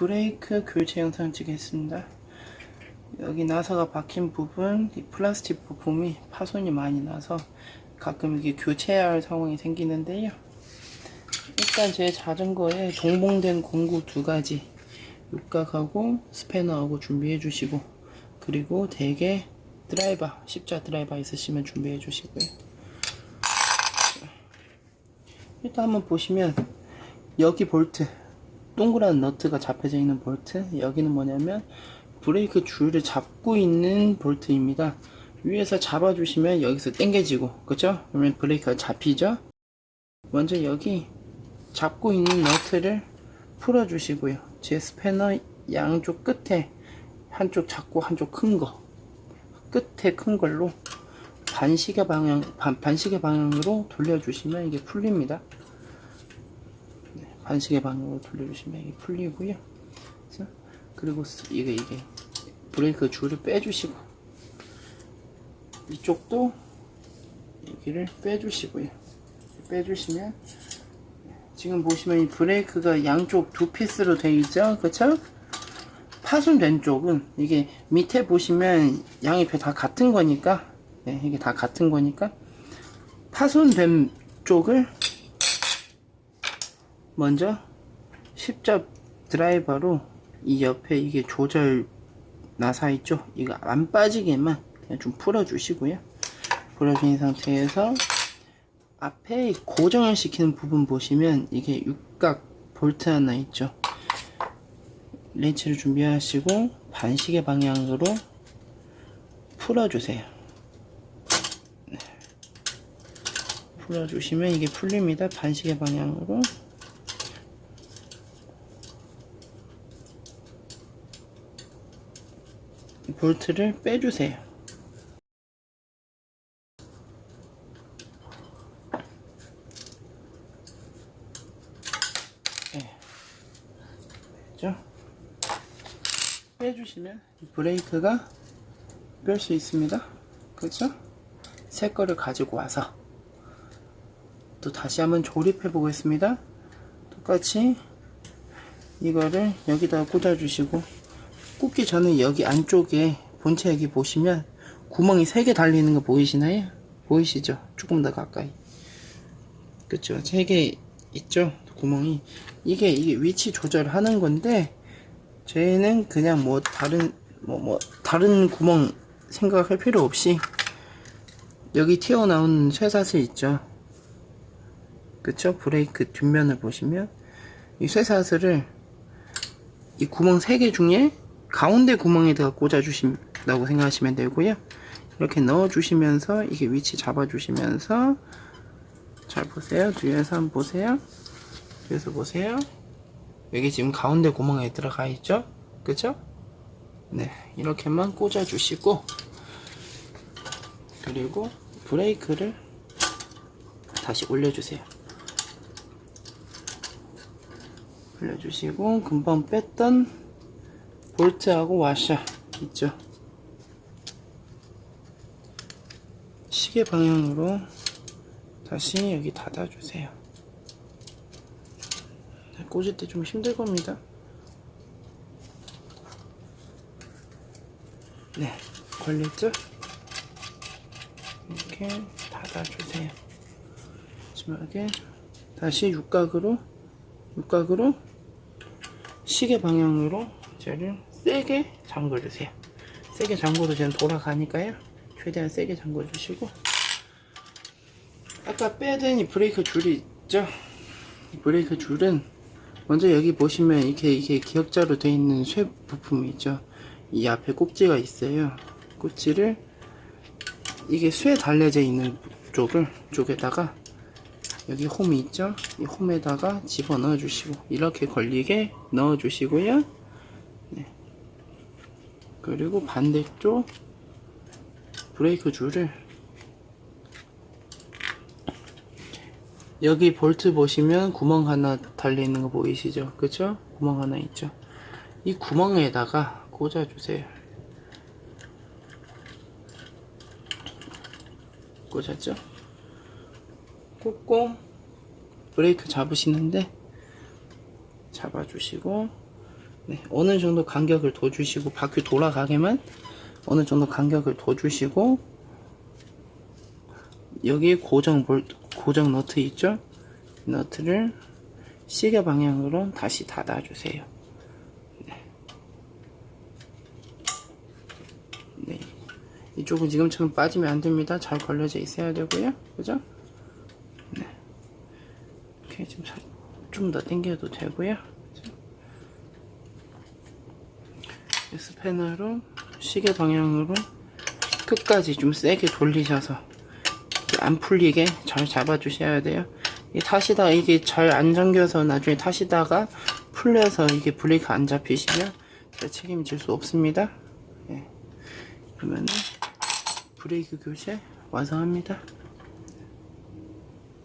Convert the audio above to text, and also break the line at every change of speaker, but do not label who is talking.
브레이크 교체 영상 찍겠습니다. 여기 나사가 박힌 부분, 이 플라스틱 부품이 파손이 많이 나서 가끔 이게 교체해야 할 상황이 생기는데요. 일단 제 자전거에 동봉된 공구 두 가지, 육각하고 스패너하고 준비해 주시고, 그리고 대개 드라이버, 십자 드라이버 있으시면 준비해 주시고요. 일단 한번 보시면 여기 볼트 동그란 너트가 잡혀져 있는 볼트 여기는 뭐냐면 브레이크 줄을 잡고 있는 볼트입니다. 위에서 잡아주시면 여기서 당겨지고 그죠 그러면 브레이크가 잡히죠? 먼저 여기 잡고 있는 너트를 풀어 주시고요. 제 스패너 양쪽 끝에 한쪽 작고 한쪽 큰 거 끝에 큰 걸로 반시계 방향 반, 반시계 방향으로 돌려 주시면 이게 풀립니다 반시계 방향으로 돌려주시면 이게 풀리고요. 그리고 스- 이게 이게 브레이크 줄을 빼주시고 이쪽도 여기를 빼주시고요. 빼주시면 지금 보시면 이 브레이크가 양쪽 두 피스로 되어 있죠, 그렇죠? 파손된 쪽은 이게 밑에 보시면 양이 다 같은 거니까 네, 이게 다 같은 거니까 파손된 쪽을 먼저 십자 드라이버로 이 옆에 이게 조절 나사 있죠? 이거 안 빠지게만 그냥 좀 풀어 주시고요. 풀어준 상태에서 앞에 고정을 시키는 부분 보시면 이게 육각 볼트 하나 있죠? 렌치를 준비하시고 반시계 방향으로 풀어주세요. 네. 풀어주시면 이게 풀립니다. 반시계 방향으로. 볼트를 빼주세요. 네. 됐죠? 빼주시면 이 브레이크가 뺄 수 있습니다. 그렇죠? 새 거를 가지고 와서 또 다시 한번 조립해 보겠습니다. 똑같이 이거를 여기다 꽂아 주시고 꽂기 전에 여기 안쪽에 본체 여기 보시면 구멍이 3개 달리는 거 보이시나요? 보이시죠? 조금 더 가까이 그쵸? 3개 있죠? 구멍이 이게 이게 위치 조절하는 건데 저희는 그냥 뭐 다른 뭐 뭐 다른 구멍 생각할 필요 없이 여기 튀어나온 쇠사슬 있죠? 그쵸? 브레이크 뒷면을 보시면 이 쇠사슬을 이 구멍 3개 중에 가운데 구멍에다가 꽂아주신다고 생각하시면 되고요. 이렇게 넣어주시면서 이게 위치 잡아주시면서 잘 보세요. 뒤에서 한번 보세요. 뒤에서 보세요. 여기 지금 가운데 구멍에 들어가 있죠? 그죠? 네, 이렇게만 꽂아주시고 그리고 브레이크를 다시 올려주세요. 올려주시고 금방 뺐던 볼트하고 와셔 있죠. 시계 방향으로 다시 여기 닫아주세요. 네, 꽂을 때 좀 힘들 겁니다. 네, 걸렸죠? 이렇게 닫아주세요. 마지막에 다시 육각으로 육각으로 시계 방향으로 쟤를 세게 잠궈주세요. 세게 쟤는 돌아가니까요. 최대한 세게 잠궈주시고 아까 빼던 이 브레이크 줄이 있죠? 이 브레이크 줄은 먼저 여기 보시면 이렇게 이게 기역자로 되어 있는 쇠 부품이 있죠. 이 앞에 꼭지가 있어요. 꼭지를 이게 쇠 달려져 있는 쪽을 쪽에다가 여기 홈이 있죠? 이 홈에다가 집어 넣어 주시고 이렇게 걸리게 넣어 주시고요. 네. 그리고 반대쪽 브레이크 줄을 여기 볼트 보시면 구멍 하나 달려 있는 거 보이시죠? 그쵸? 구멍 하나 있죠? 이 구멍에다가 꽂아 주세요. 꽂았죠? 꽂고 브레이크 잡으시는데 잡아주시고 네, 어느 정도 간격을 둬 주시고 바퀴 돌아가게만 어느 정도 간격을 둬 주시고 여기 고정 볼 고정 너트 있죠? 이 너트를 시계 방향으로 다시 닫아 주세요. 네. 네. 이쪽은 지금처럼 빠지면 안 됩니다. 잘 걸려져 있어야 되고요. 그죠? 네. 이렇게 좀 좀더 당겨도 되고요. 이 스패너로 시계 방향으로 끝까지 좀 세게 돌리셔서 안 풀리게 잘 잡아주셔야 돼요. 이 타시다가 이게 잘 안 잠겨서 나중에 타시다가 풀려서 이게 브레이크 안 잡히시면 제가 책임질 수 없습니다. 예. 그러면은 브레이크 교체 완성합니다.